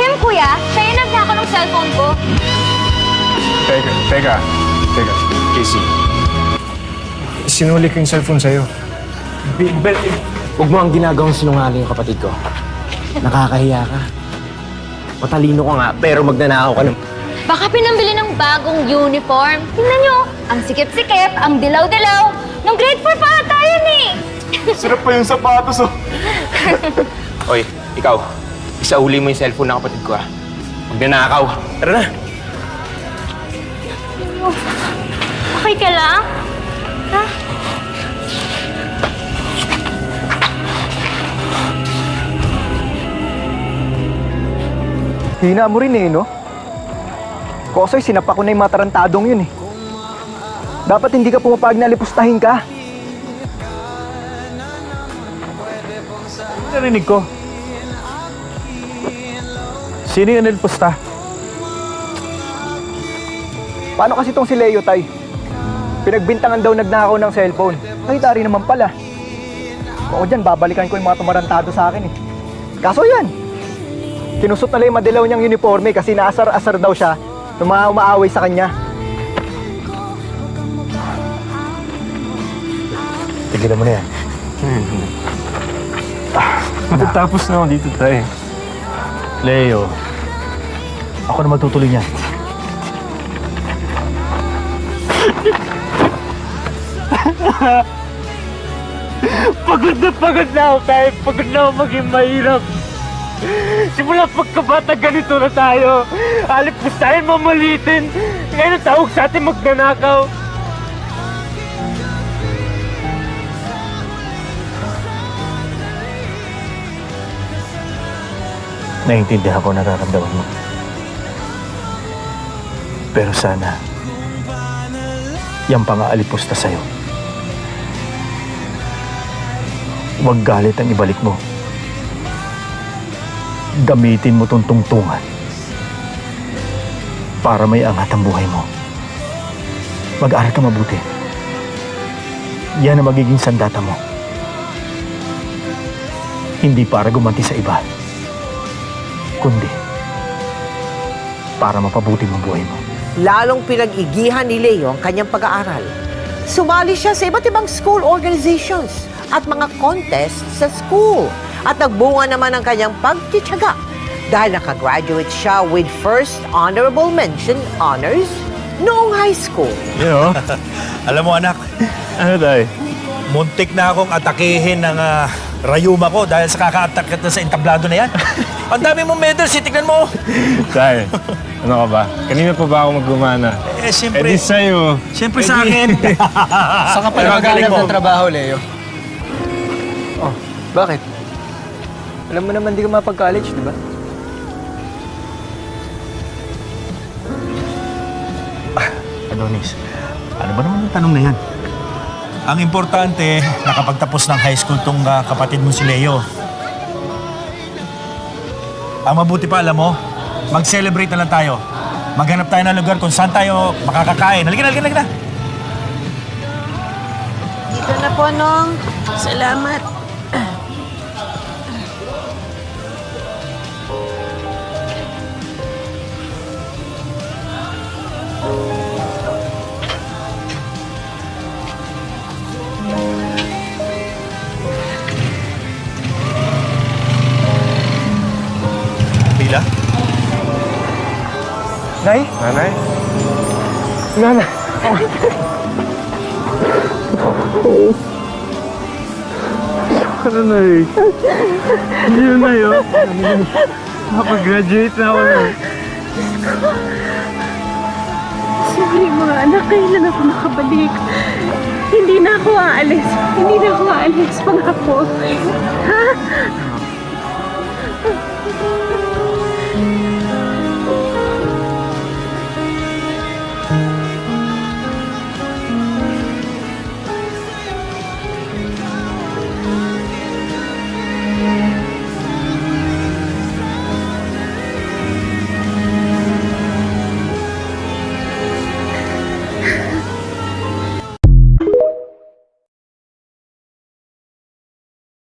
him, kuya. Siya yung nagnakaw ng cellphone ko. Teka, teka, teka. Casey. Sinuli ko yung cellphone sa'yo. Bi- Bel, Huwag mo ang ginagawang sinungaling yung kapatid ko. Nakakahiya ka. Matalino ko nga, pero magnanakaw ka ng... Baka pinambili ng bagong uniform. Tingnan nyo, ang sikip-sikip, ang dilaw-dilaw. Nung grade 4 pa ata yun eh. sarap pa yung sapatos, oh. Oy, ikaw, isauli mo yung cellphone ng kapatid ko, ah. Magnanakaw. Tara na. Okay ka lang? Ha? Hina mo rin eh, no? Kosoy, sinapa ko na yung mga tarantadong yun eh. Dapat hindi ka pumapag na lipustahin ka. Narinig ko. Sino yung nilpusta? Paano kasi tong si Leo, tay? Pinagbintangan daw nagnakaw ng cellphone. Ay, tari naman pala. Ako dyan, babalikan ko yung mga tumarantado sa akin eh. Kaso yan, kinusot na lang yung madilaw niyang uniforme kasi naasar-asar daw siya ng mga umaaway sa kanya. Tigilan mo na yan. Matatapos na ako dito, tay. Leo, ako na matutuloy niyan. Pagod na pagod na ako, tayo. Pagod na ako maging mahirap. Simula pagkabata, ganito na tayo. Alipos tayo mamalitin. Ngayon ang tawag sa atin magnanakaw. Naiintindihan ko nararamdaman mo. Pero sana, yung pang-aalipusta sa'yo. Huwag galit ang ibalik mo. Gamitin mo tong tungtungan para may angat ang buhay mo. Mag-aral ka mabuti. Yan ang magiging sandata mo. Hindi para gumanti sa iba kundi para mapabuti mo ang buhay mo. lalong pinag-igihan ni Leo ang kanyang pag-aaral. Sumali siya sa iba't ibang school organizations at mga contest sa school. At nagbunga naman ang kanyang pagtityaga dahil nakagraduate siya with first honorable mention honors noong high school. You know? Alam mo anak, ano tayo? muntik na akong atakihin ng ah, rayuma ko dahil sa kaka-attack kita sa entablado na yan. Ang dami mong medals, eh, tignan mo. Tay, ano ka ba? Kanina pa ba ako maggumana? Eh, Eh siyempre, di sa'yo. siyempre sa akin. Saan ka pala maghanap ng trabaho, Leo? Oh, bakit? Alam mo naman di ka mapag-college, di ba? Adonis, ano ba naman yung tanong na yan? Ang importante, nakapagtapos ng high school tong ah, kapatid mo si Leo. Ang mabuti pa, alam mo, mag-celebrate na lang tayo. Maghanap tayo ng lugar kung saan tayo makakakain. Halika na, halika na, halika na. Dito na po, Nong. Salamat. Nay? Nanay? Nana. Ano na eh? Hindi na yun. Nakapag-graduate na ako na. Sorry, mga anak. Kailan ako makabalik? Hindi na ako aalis. Hindi na ako aalis. Pangako. Ha?